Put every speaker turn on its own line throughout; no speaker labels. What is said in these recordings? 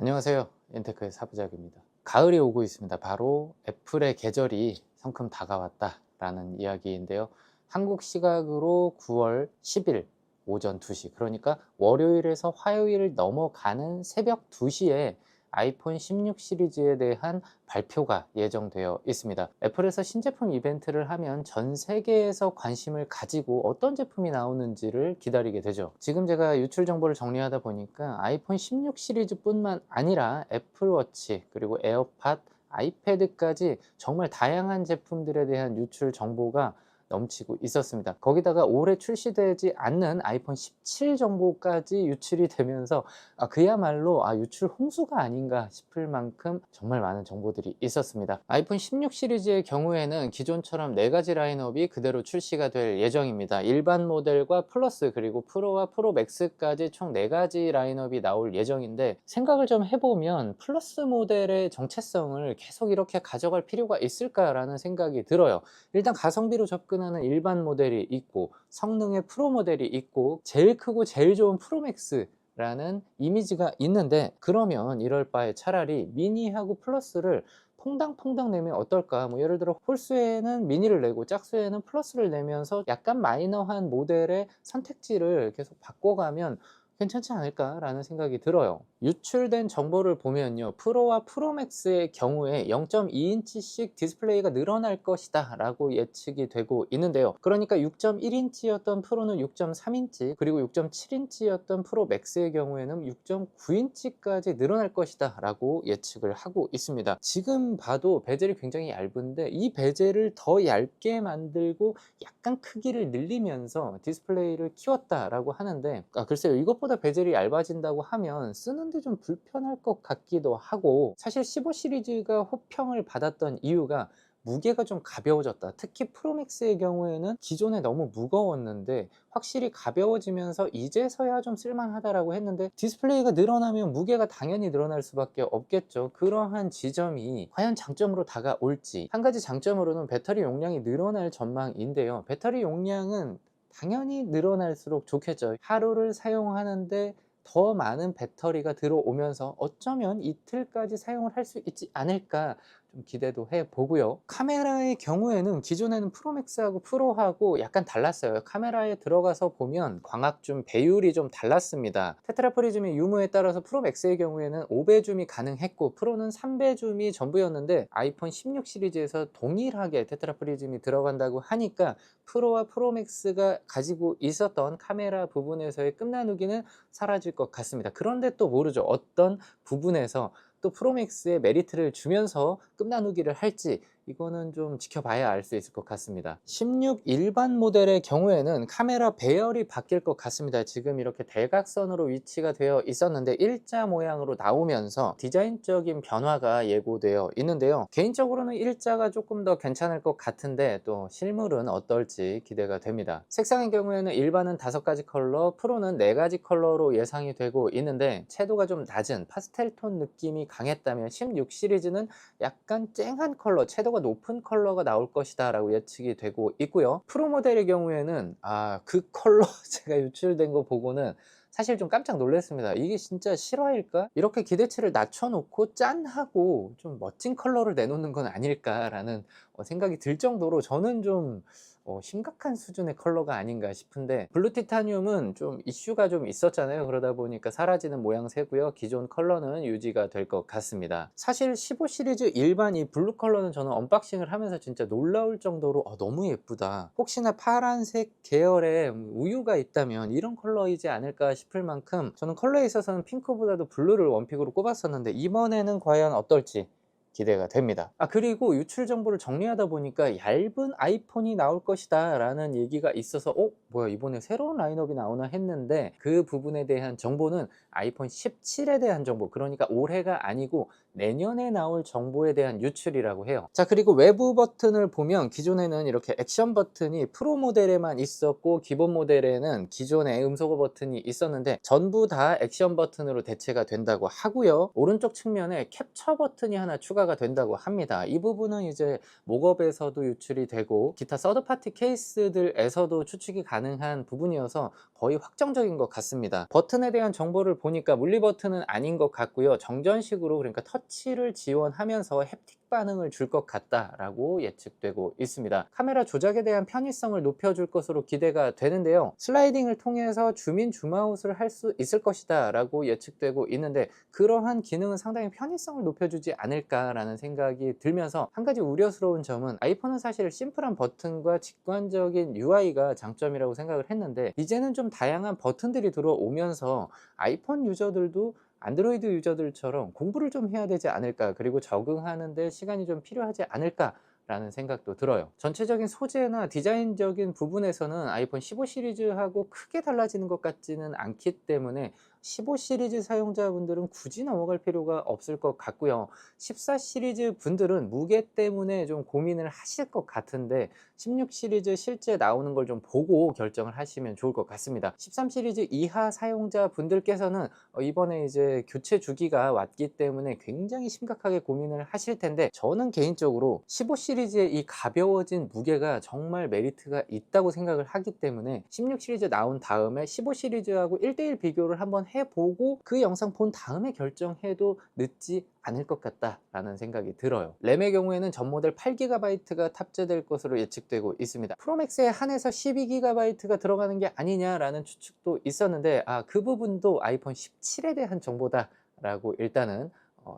안녕하세요. 인테크의 사부작입니다. 가을이 오고 있습니다. 바로 애플의 계절이 성큼 다가왔다라는 이야기인데요. 한국 시각으로 9월 10일 오전 2시, 그러니까 월요일에서 화요일을 넘어가는 새벽 2시에 아이폰 16 시리즈에 대한 발표가 예정되어 있습니다. 애플에서 신제품 이벤트를 하면 전 세계에서 관심을 가지고 어떤 제품이 나오는지를 기다리게 되죠. 지금 제가 유출 정보를 정리하다 보니까 아이폰 16 시리즈뿐만 아니라 애플워치 그리고 에어팟 아이패드까지 정말 다양한 제품들에 대한 유출 정보가 넘치고 있었습니다. 거기다가 올해 출시되지 않는 아이폰 17 정보까지 유출이 되면서 아, 그야말로 아, 유출 홍수가 아닌가 싶을 만큼 정말 많은 정보들이 있었습니다. 아이폰 16 시리즈의 경우에는 기존처럼 네 가지 라인업이 그대로 출시가 될 예정입니다. 일반 모델과 플러스 그리고 프로와 프로 맥스까지 총 네 가지 라인업이 나올 예정인데 생각을 좀 해보면 플러스 모델의 정체성을 계속 이렇게 가져갈 필요가 있을까라는 생각이 들어요. 일단 가성비로 접근 하는 일반 모델이 있고 성능의 프로 모델이 있고 제일 크고 제일 좋은 프로맥스 라는 이미지가 있는데 그러면 이럴 바에 차라리 미니하고 플러스를 퐁당퐁당 내면 어떨까? 뭐 예를 들어 홀수에는 미니를 내고 짝수에는 플러스를 내면서 약간 마이너한 모델의 선택지를 계속 바꿔가면 괜찮지 않을까라는 생각이 들어요. 유출된 정보를 보면요. 프로와 프로맥스의 경우에 0.2인치씩 디스플레이가 늘어날 것이다 라고 예측이 되고 있는데요. 그러니까 6.1인치였던 프로는 6.3인치 그리고 6.7인치였던 프로 맥스의 경우에는 6.9인치까지 늘어날 것이다 라고 예측을 하고 있습니다. 지금 봐도 베젤이 굉장히 얇은데 이 베젤을 더 얇게 만들고 약간 크기를 늘리면서 디스플레이를 키웠다라고 하는데 아, 글쎄요 이것보다 베젤이 얇아진다고 하면 쓰는데 좀 불편할 것 같기도 하고 사실 15 시리즈가 호평을 받았던 이유가 무게가 좀 가벼워졌다. 특히 프로맥스의 경우에는 기존에 너무 무거웠는데 확실히 가벼워지면서 이제서야 좀 쓸만하다라고 했는데 디스플레이가 늘어나면 무게가 당연히 늘어날 수밖에 없겠죠. 그러한 지점이 과연 장점으로 다가올지 한 가지 장점으로는 배터리 용량이 늘어날 전망인데요. 배터리 용량은 당연히 늘어날수록 좋겠죠. 하루를 사용하는데 더 많은 배터리가 들어오면서 어쩌면 이틀까지 사용을 할 수 있지 않을까 좀 기대도 해 보고요. 카메라의 경우에는 기존에는 프로맥스하고 프로하고 약간 달랐어요. 카메라에 들어가서 보면 광학 줌 배율이 좀 달랐습니다. 테트라프리즘의 유무에 따라서 프로맥스의 경우에는 5배 줌이 가능했고 프로는 3배 줌이 전부였는데 아이폰 16 시리즈에서 동일하게 테트라프리즘이 들어간다고 하니까 프로와 프로맥스가 가지고 있었던 카메라 부분에서의 끝나누기는 사라질 것 같습니다. 그런데 또 모르죠. 어떤 부분에서 또 프로맥스의 메리트를 주면서 끝나누기를 할지 이거는 좀 지켜봐야 알 수 있을 것 같습니다. 16 일반 모델의 경우에는 카메라 배열이 바뀔 것 같습니다. 지금 이렇게 대각선으로 위치가 되어 있었는데 일자 모양으로 나오면서 디자인적인 변화가 예고되어 있는데요. 개인적으로는 일자가 조금 더 괜찮을 것 같은데 또 실물은 어떨지 기대가 됩니다. 색상의 경우에는 일반은 다섯 가지 컬러 프로는 네 가지 컬러로 예상이 되고 있는데 채도가 좀 낮은 파스텔 톤 느낌이 강했다면 16 시리즈는 약간 쨍한 컬러 채도가 높은 컬러가 나올 것이다 라고 예측이 되고 있고요 프로 모델의 경우에는 아 그 컬러 제가 유출된 거 보고는 사실 좀 깜짝 놀랐습니다 이게 진짜 실화일까? 이렇게 기대치를 낮춰놓고 짠하고 좀 멋진 컬러를 내놓는 건 아닐까 라는 어, 생각이 들 정도로 저는 좀 어, 심각한 수준의 컬러가 아닌가 싶은데 블루 티타늄은 좀 이슈가 좀 있었잖아요. 그러다 보니까 사라지는 모양새고요. 기존 컬러는 유지가 될 것 같습니다. 사실 15 시리즈 일반 이 블루 컬러는 저는 언박싱을 하면서 진짜 놀라울 정도로 어, 너무 예쁘다. 혹시나 파란색 계열의 우유가 있다면 이런 컬러이지 않을까 싶을 만큼 저는 컬러에 있어서는 핑크보다도 블루를 원픽으로 꼽았었는데 이번에는 과연 어떨지 기대가 됩니다. 아 그리고 유출 정보를 정리하다 보니까 얇은 아이폰이 나올 것이다 라는 얘기가 있어서 어? 뭐야 이번에 새로운 라인업이 나오나 했는데 그 부분에 대한 정보는 아이폰 17에 대한 정보 그러니까 올해가 아니고 내년에 나올 정보에 대한 유출이라고 해요. 자 그리고 외부 버튼을 보면 기존에는 이렇게 액션 버튼이 프로 모델에만 있었고 기본 모델에는 기존에 음소거 버튼이 있었는데 전부 다 액션 버튼으로 대체가 된다고 하고요. 오른쪽 측면에 캡처 버튼이 하나 추가 추가가 된다고 합니다. 이 부분은 이제 목업에서도 유출이 되고 기타 서드파티 케이스들에서도 추측이 가능한 부분이어서 거의 확정적인 것 같습니다. 버튼에 대한 정보를 보니까 물리 버튼은 아닌 것 같고요. 정전식으로 그러니까 터치를 지원하면서 햅틱 반응을 줄 것 같다라고 예측되고 있습니다. 카메라 조작에 대한 편의성을 높여줄 것으로 기대가 되는데요. 슬라이딩을 통해서 주민 줌아웃을 할 수 있을 것이다 라고 예측되고 있는데 그러한 기능은 상당히 편의성을 높여주지 않을까라는 생각이 들면서 한 가지 우려스러운 점은 아이폰은 사실 심플한 버튼과 직관적인 UI가 장점이라고 생각을 했는데 이제는 좀 다양한 버튼들이 들어오면서 아이폰 유저들도 안드로이드 유저들처럼 공부를 좀 해야 되지 않을까 그리고 적응하는데 시간이 좀 필요하지 않을까 라는 생각도 들어요. 전체적인 소재나 디자인적인 부분에서는 아이폰 15 시리즈하고 크게 달라지는 것 같지는 않기 때문에 15 시리즈 사용자분들은 굳이 넘어갈 필요가 없을 것 같고요. 14 시리즈 분들은 무게 때문에 좀 고민을 하실 것 같은데 16 시리즈 실제 나오는 걸 좀 보고 결정을 하시면 좋을 것 같습니다. 13 시리즈 이하 사용자 분들께서는 어, 이번에 이제 교체 주기가 왔기 때문에 굉장히 심각하게 고민을 하실 텐데 저는 개인적으로 15 시리즈의 이 가벼워진 무게가 정말 메리트가 있다고 생각을 하기 때문에 16 시리즈 나온 다음에 15 시리즈하고 1대1 비교를 한번 해보고 그 영상 본 다음에 결정해도 늦지 않을 것 같다라는 생각이 들어요. 램의 경우에는 전 모델 8GB가 탑재될 것으로 예측되고 있습니다. 프로맥스에 한해서 12GB가 들어가는 게 아니냐라는 추측도 있었는데 아 그 부분도 아이폰 17에 대한 정보다 라고 일단은 어,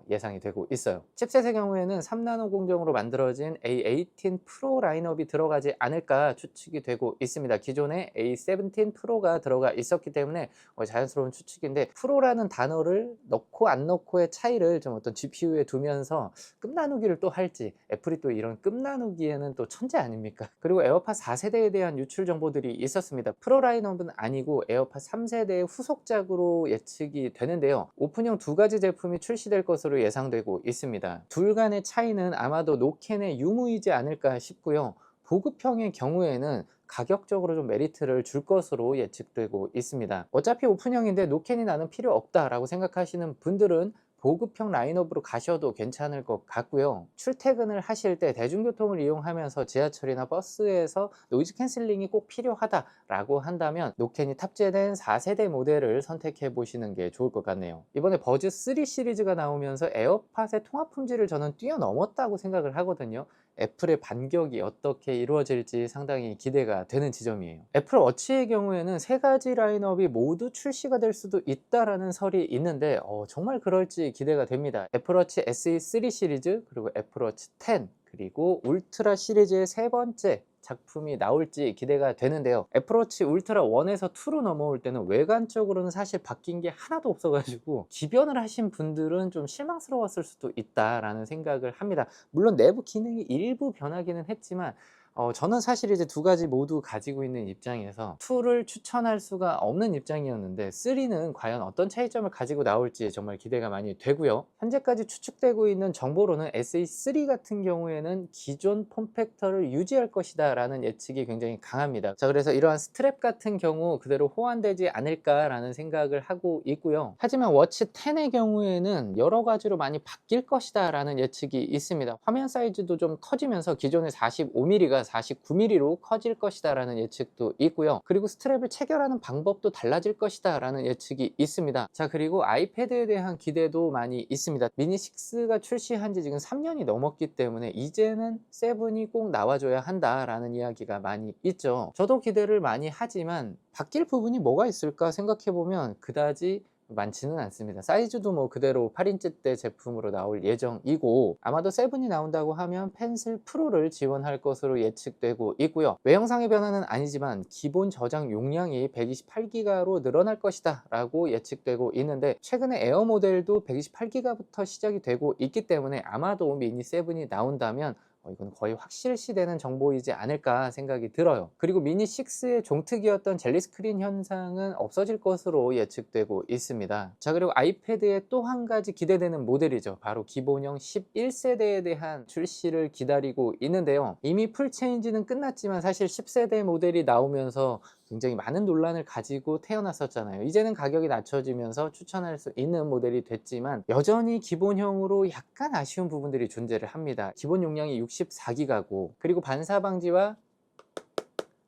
예상이 되고 있어요. 칩셋의 경우에는 3나노 공정으로 만들어진 A18 프로 라인업이 들어가지 않을까 추측이 되고 있습니다. 기존에 A17 프로가 들어가 있었기 때문에 어, 자연스러운 추측인데 프로라는 단어를 넣고 안 넣고의 차이를 좀 어떤 GPU에 두면서 끝나누기를 또 할지 애플이 또 이런 끝나누기에는 또 천재 아닙니까? 그리고 에어팟 4세대에 대한 유출 정보들이 있었습니다. 프로 라인업은 아니고 에어팟 3세대의 후속작으로 예측이 되는데요. 오픈형 두 가지 제품이 출시될 것으로 예상되고 있습니다. 둘 간의 차이는 아마도 노캔의 유무이지 않을까 싶고요. 보급형의 경우에는 가격적으로 좀 메리트를 줄 것으로 예측되고 있습니다. 어차피 오픈형인데 노캔이 나는 필요 없다라고 생각하시는 분들은 보급형 라인업으로 가셔도 괜찮을 것 같고요. 출퇴근을 하실 때 대중교통을 이용하면서 지하철이나 버스에서 노이즈 캔슬링이 꼭 필요하다라고 한다면 노캔이 탑재된 4세대 모델을 선택해 보시는 게 좋을 것 같네요. 이번에 버즈 3 시리즈가 나오면서 에어팟의 통화 품질을 저는 뛰어넘었다고 생각을 하거든요 애플의 반격이 어떻게 이루어질지 상당히 기대가 되는 지점이에요. 애플 워치의 경우에는 세 가지 라인업이 모두 출시가 될 수도 있다라는 설이 있는데 어, 정말 그럴지 기대가 됩니다. 애플 워치 SE3 시리즈 그리고 애플 워치 10 그리고 울트라 시리즈의 세 번째 작품이 나올지 기대가 되는데요. 애플워치 울트라 1에서 2로 넘어올 때는 외관적으로는 사실 바뀐 게 하나도 없어 가지고 기변을 하신 분들은 좀 실망스러웠을 수도 있다라는 생각을 합니다. 물론 내부 기능이 일부 변하기는 했지만 어, 저는 사실 이제 두 가지 모두 가지고 있는 입장에서 2를 추천할 수가 없는 입장이었는데 3는 과연 어떤 차이점을 가지고 나올지 정말 기대가 많이 되고요. 현재까지 추측되고 있는 정보로는 SE3 같은 경우에는 기존 폼팩터를 유지할 것이다 라는 예측이 굉장히 강합니다. 자 그래서 이러한 스트랩 같은 경우 그대로 호환되지 않을까 라는 생각을 하고 있고요. 하지만 워치 10의 경우에는 여러 가지로 많이 바뀔 것이다 라는 예측이 있습니다. 화면 사이즈도 좀 커지면서 기존의 45mm가 49mm로 커질 것이다 라는 예측도 있고요. 그리고 스트랩을 체결하는 방법도 달라질 것이다 라는 예측이 있습니다. 자 그리고 아이패드에 대한 기대도 많이 있습니다. 미니 6가 출시한 지 지금 3년이 넘었기 때문에 이제는 7이 꼭 나와줘야 한다 라는 이야기가 많이 있죠. 저도 기대를 많이 하지만 바뀔 부분이 뭐가 있을까 생각해보면 그다지 많지는 않습니다. 사이즈도 뭐 그대로 8인치대 제품으로 나올 예정이고 아마도 세븐이 나온다고 하면 펜슬 프로를 지원할 것으로 예측되고 있고요. 외형상의 변화는 아니지만 기본 저장 용량이 128기가로 늘어날 것이다 라고 예측되고 있는데 최근에 에어 모델도 128기가부터 시작이 되고 있기 때문에 아마도 미니 세븐이 나온다면 어, 이건 거의 확실시되는 정보이지 않을까 생각이 들어요. 그리고 미니 6의 종특이었던 젤리 스크린 현상은 없어질 것으로 예측되고 있습니다. 자 그리고 아이패드의 또 한 가지 기대되는 모델이죠. 바로 기본형 11세대에 대한 출시를 기다리고 있는데요. 이미 풀체인지는 끝났지만 사실 10세대 모델이 나오면서 굉장히 많은 논란을 가지고 태어났었잖아요. 이제는 가격이 낮춰지면서 추천할 수 있는 모델이 됐지만 여전히 기본형으로 약간 아쉬운 부분들이 존재를 합니다. 기본 용량이 64기가고 그리고 반사 방지와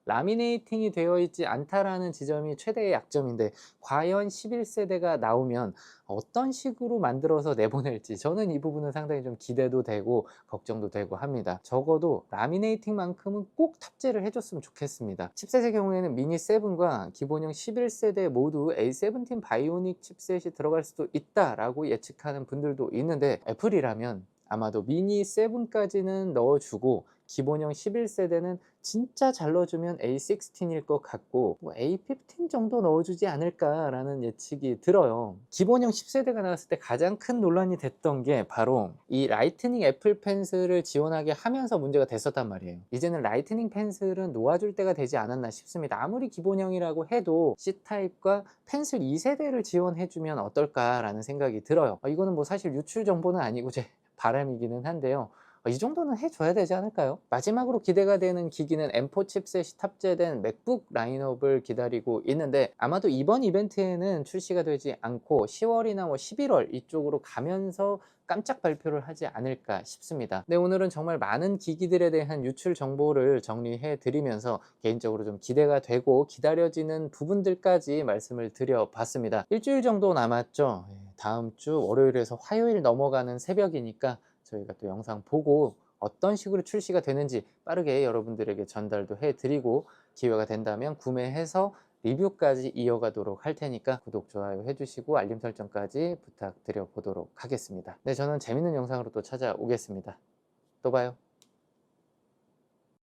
라미네이팅이 되어 있지 않다라는 지점이 최대의 약점인데 과연 11세대가 나오면 어떤 식으로 만들어서 내보낼지 저는 이 부분은 상당히 좀 기대도 되고 걱정도 되고 합니다. 적어도 라미네이팅만큼은 꼭 탑재를 해줬으면 좋겠습니다. 칩셋의 경우에는 미니 7과 기본형 11세대 모두 A17 바이오닉 칩셋이 들어갈 수도 있다라고 예측하는 분들도 있는데 애플이라면 아마도 미니 7까지는 넣어주고 기본형 11세대는 진짜 잘 넣어주면 A16일 것 같고 뭐 A15 정도 넣어주지 않을까라는 예측이 들어요. 기본형 10세대가 나왔을 때 가장 큰 논란이 됐던 게 바로 이 라이트닝 애플 펜슬을 지원하게 하면서 문제가 됐었단 말이에요. 이제는 라이트닝 펜슬은 놓아줄 때가 되지 않았나 싶습니다. 아무리 기본형이라고 해도 C타입과 펜슬 2세대를 지원해주면 어떨까라는 생각이 들어요. 어, 이거는 뭐 사실 유출 정보는 아니고 제 바람이기는 한데요. 어, 이 정도는 해줘야 되지 않을까요? 마지막으로 기대가 되는 기기는 M4 칩셋이 탑재된 맥북 라인업을 기다리고 있는데 아마도 이번 이벤트에는 출시가 되지 않고 10월이나 뭐 11월 이쪽으로 가면서 깜짝 발표를 하지 않을까 싶습니다. 네, 오늘은 정말 많은 기기들에 대한 유출 정보를 정리해 드리면서 개인적으로 좀 기대가 되고 기다려지는 부분들까지 말씀을 드려봤습니다. 일주일 정도 남았죠. 예, 다음 주 월요일에서 화요일 넘어가는 새벽이니까 저희가 또 영상 보고 어떤 식으로 출시가 되는지 빠르게 여러분들에게 전달도 해드리고 기회가 된다면 구매해서 리뷰까지 이어가도록 할 테니까 구독, 좋아요 해주시고 알림 설정까지 부탁드려 보도록 하겠습니다. 네, 저는 재밌는 영상으로 또 찾아오겠습니다. 또 봐요.